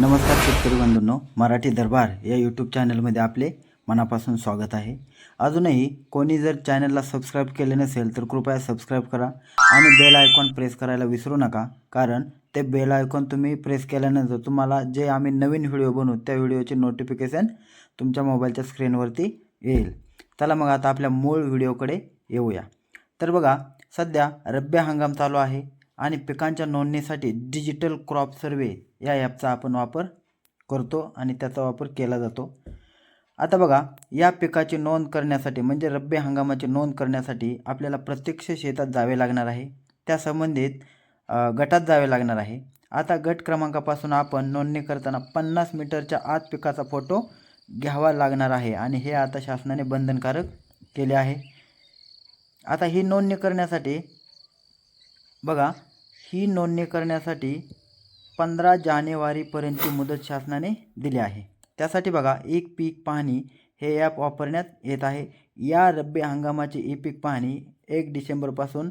नमस्कार शेतकरी बंधूंनो मराठी दरबार या यूट्यूब चॅनलमध्ये आपले मनापासून स्वागत आहे. अजूनही कोणी जर चॅनलला सबस्क्राईब केले नसेल तर कृपया सबस्क्राईब करा आणि बेल आयकॉन प्रेस करायला विसरू नका कारण ते बेल आयकॉन तुम्ही प्रेस केल्यानंतर तुम्हाला जे आम्ही नवीन व्हिडिओ बनवू त्या व्हिडिओचे नोटिफिकेशन तुमच्या मोबाईलच्या स्क्रीनवरती येईल. चला मग आता आपल्या मूळ व्हिडिओकडे येऊया. तर बघा सध्या रब्बी हंगाम चालू आहे. आणि पिकांच्या नोंदणीसाठी डिजिटल क्रॉप सर्वे या ॲपचा आपण वापर करतो आणि त्याचा वापर केला जातो. आता बघा या पिकाची नोंद करण्यासाठी म्हणजे रब्बी हंगामाची नोंद करण्यासाठी आपल्याला प्रत्यक्ष शेतात जावे लागणार आहे. त्या संबंधित गटात जावे लागणार आहे. आता गट क्रमांकापासून आपण नोंदणी करताना पन्नास मीटरच्या आत पिकाचा फोटो घ्यावा लागणार आहे आणि हे आता शासनाने बंधनकारक केले आहे. आता ही नोंदणी करण्यासाठी बघा ही नोंदणी करण्यासाठी पंधरा जानेवारीपर्यंतची मुदत शासनाने दिली आहे. त्यासाठी बघा एक पीक पाहणी हे ॲप वापरण्यात येत आहे. या रब्बी हंगामाची ई पीक पाहणी एक डिसेंबरपासून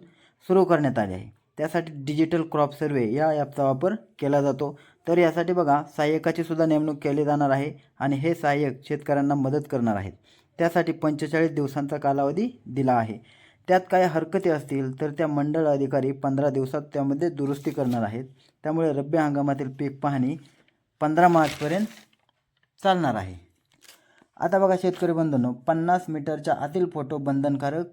सुरू करण्यात आली आहे. त्यासाठी डिजिटल क्रॉप सर्वे या ॲपचा वापर केला जातो. तर यासाठी बघा सहाय्यकाची सुद्धा नेमणूक केली जाणार आहे आणि हे सहाय्यक शेतकऱ्यांना मदत करणार आहेत. त्यासाठी पंचेचाळीस दिवसांचा कालावधी दिला आहे. त्यात काही हरकती असतील तर त्या मंडळ अधिकारी पंधरा दिवसात त्यामध्ये दुरुस्ती करणार आहेत. त्यामुळे रब्बी हंगामातील पीक पाहणी पंधरा मार्चपर्यंत चालणार आहे. आता बघा शेतकरी बंधूंनो पन्नास मीटरच्या आतील फोटो बंधनकारक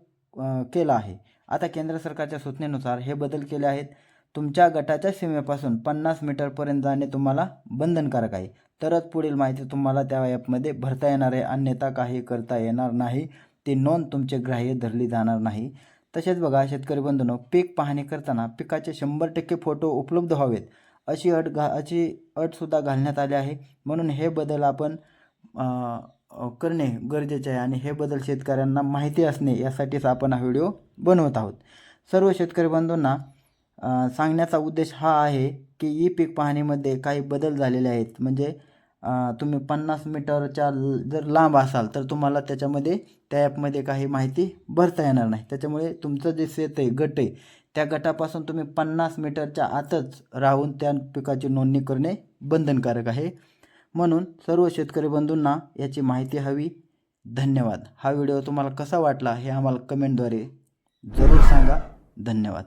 केला आहे. आता केंद्र सरकारच्या सूचनेनुसार हे बदल केले आहेत. तुमच्या गटाच्या सीमेपासून पन्नास मीटरपर्यंत जाणे तुम्हाला बंधनकारक आहे. तरच पुढील माहिती तुम्हाला त्या ॲपमध्ये भरता येणार आहे. अन्यथा काही करता येणार नाही. ती नोंद तुमचे ग्राह्य धरली जाणार नाही. तसेच बघा शेतकरी बंधूंनो पीक पाहणी करताना पिकाचे शंभर टक्के फोटो उपलब्ध व्हावेत अशी अट घा अशी अटसुद्धा घालण्यात आली आहे. म्हणून हे बदल आपण करणे गरजेचे आहे आणि हे बदल शेतकऱ्यांना माहिती असणे यासाठीच आपण हा व्हिडिओ बनवत आहोत. सर्व शेतकरी बंधूंना सांगण्याचा उद्देश हा आहे की ई पीक पाहणीमध्ये काही बदल झालेले आहेत. म्हणजे तुम्ही पन्नास मीटरच्या जर लांब असाल तर तुम्हाला त्याच्यामध्ये त्या ॲपमध्ये काही माहिती भरता येणार नाही. त्याच्यामुळे तुमचं जे शेत आहे गट आहे त्या गटापासून तुम्ही पन्नास मीटरच्या आतच राहून त्या पिकाची नोंदणी करणे बंधनकारक आहे. म्हणून सर्व शेतकरी बंधूंना याची माहिती हवी. धन्यवाद. हा व्हिडिओ तुम्हाला कसा वाटला हे आम्हाला कमेंटद्वारे जरूर सांगा. धन्यवाद.